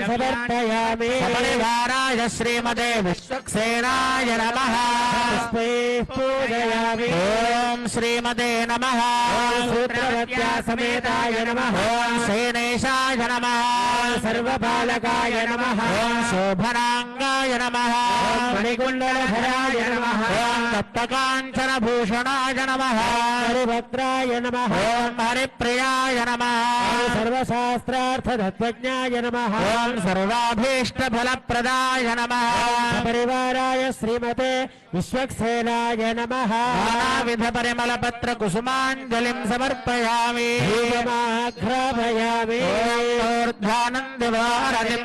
समर्पयामि परिवाराय श्रीमते विश्वक्सेनाय नमः। पुष्पैः पूजयामि। ॐ श्रीमते नमः सूत्रवत्या समेताय नमः ॐ सेनेशाय नमः सर्वपालकाय नमः ॐ शोभनाङ्गाय नमः मणिकुण्डलधराय नमः ॐ दत्तकाञ्चनभूषणाय नमः हरिभद्राय नमः ॐ हरिप्रियाय नमः सर्वशास्त्रार्थतत्त्वज्ञाय नमः ॐ सर्वाभीष्टफलप्रदाय नमः परिवाराय श्रीमते विश्वक्सेनाय नमः नानाविधपरिमलपत्रकुसुमाञ्जलिम् समर्पयामि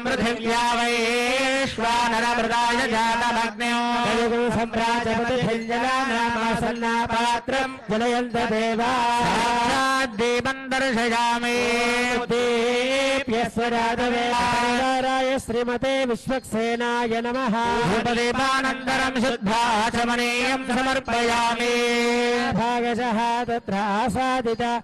पृथिव्या वैश्वानरमृदाय जातमग्न्यो। कलिगुं सम्राजपतिभिञ्जलानामासन्नापात्रम् जनयन्त देवा। दीपम् दर्शयामि। दीप्यस्वराधवे। परिवाराय श्रीमते विश्वक्सेनाय नमः। धूपदीपानन्तरम् शुद्धाचमनीयम् समर्पयामि। भागशः तत्र आसादित।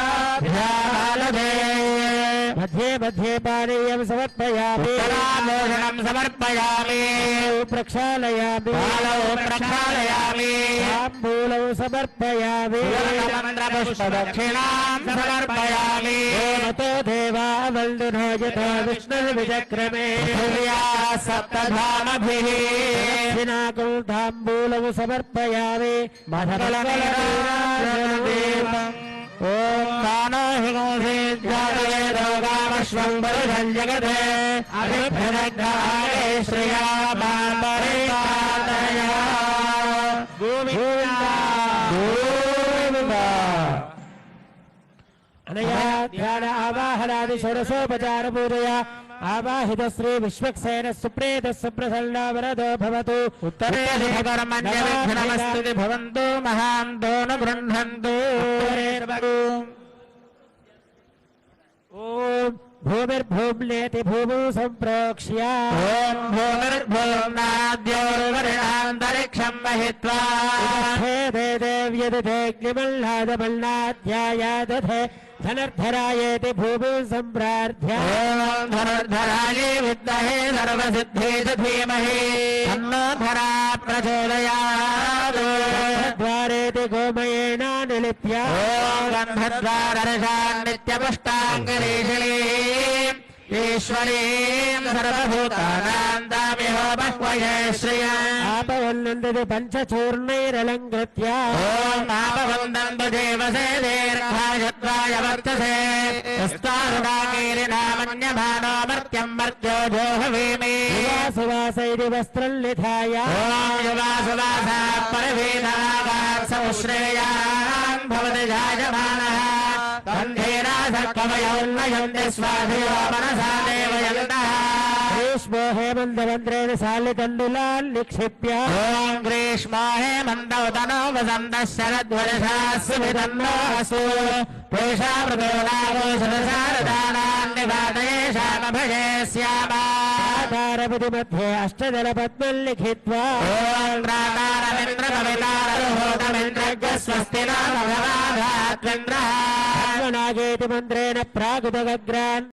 मध्ये पानीयं समर्पयामि। उत्तराभूषणम् समर्पयामि। प्रक्षालयामि। बालौ प्रक्षालयामि। ताम्बूलौ समर्पयामि। पुष्पदक्षिणाम् समर्पयामि। मतो देवा वल्दुनो यथा विष्णुर्विचक्रमे सप्तधामभिः दक्षिणाकौ ताम्बूलौ समर्पयामि मधुरकलनीराजनदीपम् ॐ कानो हि गोषे जातवे रोगामश्वम् बलिधम् जगते अभिभ्रदग्धाय श्रिया अनया ध्यान आवाहनादि षोडशोपचार पूजया आवाहित श्री विश्वक्सेन सुप्रेत सुप्रसन्न वरदो भवतु। उत्तरे भवन्तु गृह्णन्तु ॐ भूमिर्भूम्नेति भूमौ सम्प्रोक्ष्य। ॐ भूमिर्भूम्नाद्योर्वरिणान्तरिक्षम् महित्वा हे देव्यदधेऽग्निमल्लादमल्लाध्यायादधे धनुर्धरायेति भूमिं सम्प्रार्थ्य। ॐ धनुर्धरायै विद्महे सर्वसिद्धे च धीमहि। धरा प्रचोदयात्। द्वारेति गोमयेन निलिप्य। ॐ गन्धद्वारर्षान् ईश्वरीम् सर्वभूतानाम् तामिह बह्वये श्रिया। आपवन्नन्दति पञ्चचूर्णैरलङ्कृत्य। ॐ आपवन्दन्तु देवसे दीर्घायत्वाय वर्तसे। यस्तारुणाकीरिणामन्यभानो मर्त्यम् मर्त्यो जोहवीमि सुवास इति वस्त्रं निधाय ॐ युवासुवासा परवीनागात्सौ श्रेयान् भवति जायमानः। बन्धेरासकवयोन्नयन्ति स्वाधियो मनसा देवयन्तः ग्रीष्मो निक्षिप्य ॐ ग्रीष्मो हेमन्तौतनो वसन्तः शरद्वर्षास्सु विदन्नोऽसु पेषा मृदोलावोषधशारदानान् निवादयेषामभये स्यामा आधारपति मध्ये अष्टदलपद्मं लिखित्वा ॐ प्रातारमिन्द्रकवितारहोतमिन्द्रज्ञ स्वस्ति न నాగేతి మంత్రేణ ప్రాగుదగ్రాన్